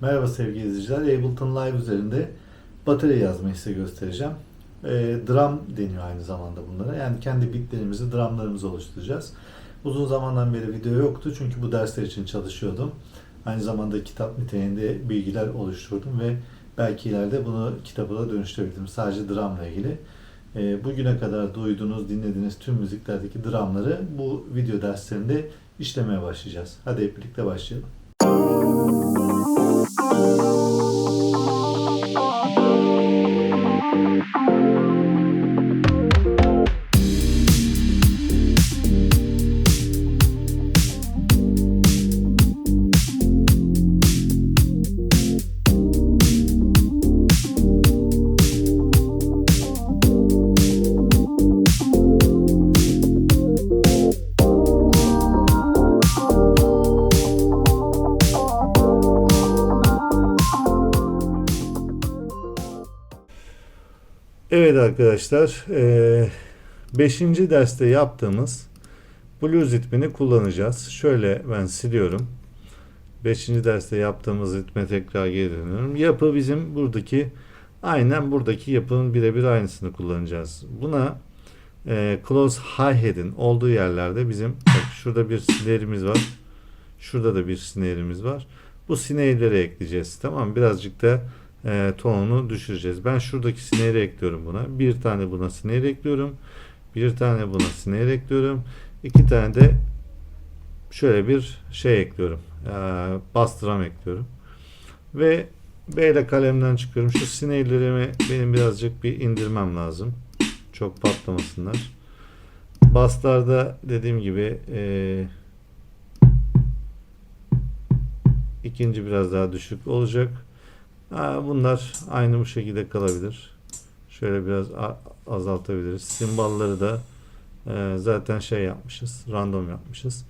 Merhaba sevgili izleyiciler. Ableton Live üzerinde batarya yazmayı size göstereceğim. E, drum deniyor aynı zamanda bunlara. Yani kendi bitlerimizi, drumlarımızı oluşturacağız. Uzun zamandan beri video yoktu çünkü bu dersler için çalışıyordum. Aynı zamanda kitap niteliğinde bilgiler oluşturdum ve belki ileride bunu kitaba da dönüştürebilirim. Sadece drumla ilgili. E, bugüne kadar duyduğunuz, dinlediğiniz tüm müziklerdeki drumları bu video derslerinde işlemeye başlayacağız. Hadi hep birlikte başlayalım. Thank you. Evet arkadaşlar, 5. derste yaptığımız blues ritmini kullanacağız. Şöyle ben siliyorum. 5. derste yaptığımız ritme tekrar geri dönüyorum. Yapı bizim buradaki, aynen buradaki yapının birebir aynısını kullanacağız. Buna e, close hi-hat'in olduğu yerlerde bizim, bak şurada bir snare'imiz var. Şurada da bir snare'imiz var. Bu snare'leri ekleyeceğiz. Tamam Birazcık da e, tonunu düşüreceğiz. Ben şuradaki snare ekliyorum buna. Bir tane buna snare ekliyorum. Bir tane buna snare ekliyorum. İki tane de şöyle bir şey ekliyorum. E, bass drum ekliyorum. Ve B ile kalemden çıkıyorum. Şu snare'lerimi benim birazcık bir indirmem lazım. Çok patlamasınlar. Basslarda dediğim gibi e, ikinci biraz daha düşük olacak. Bunlar aynı bu şekilde kalabilir. Şöyle biraz azaltabiliriz. Simbalları da e, zaten şey yapmışız. Random yapmışız.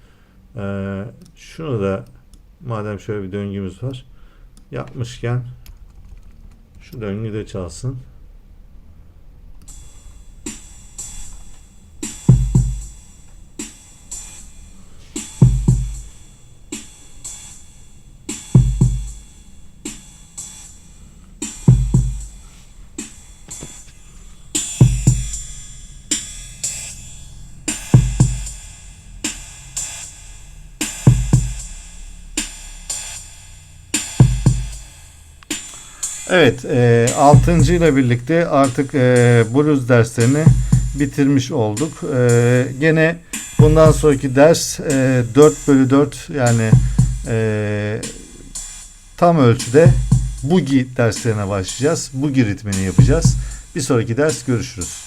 E, şunu da madem şöyle bir döngümüz var. Yapmışken şu döngü de çalsın. Evet, e, 6. ile birlikte artık e, blues derslerini bitirmiş olduk. E, gene bundan sonraki ders e, 4 bölü 4 yani e, tam ölçüde boogie derslerine başlayacağız. Boogie ritmini yapacağız. Bir sonraki ders görüşürüz.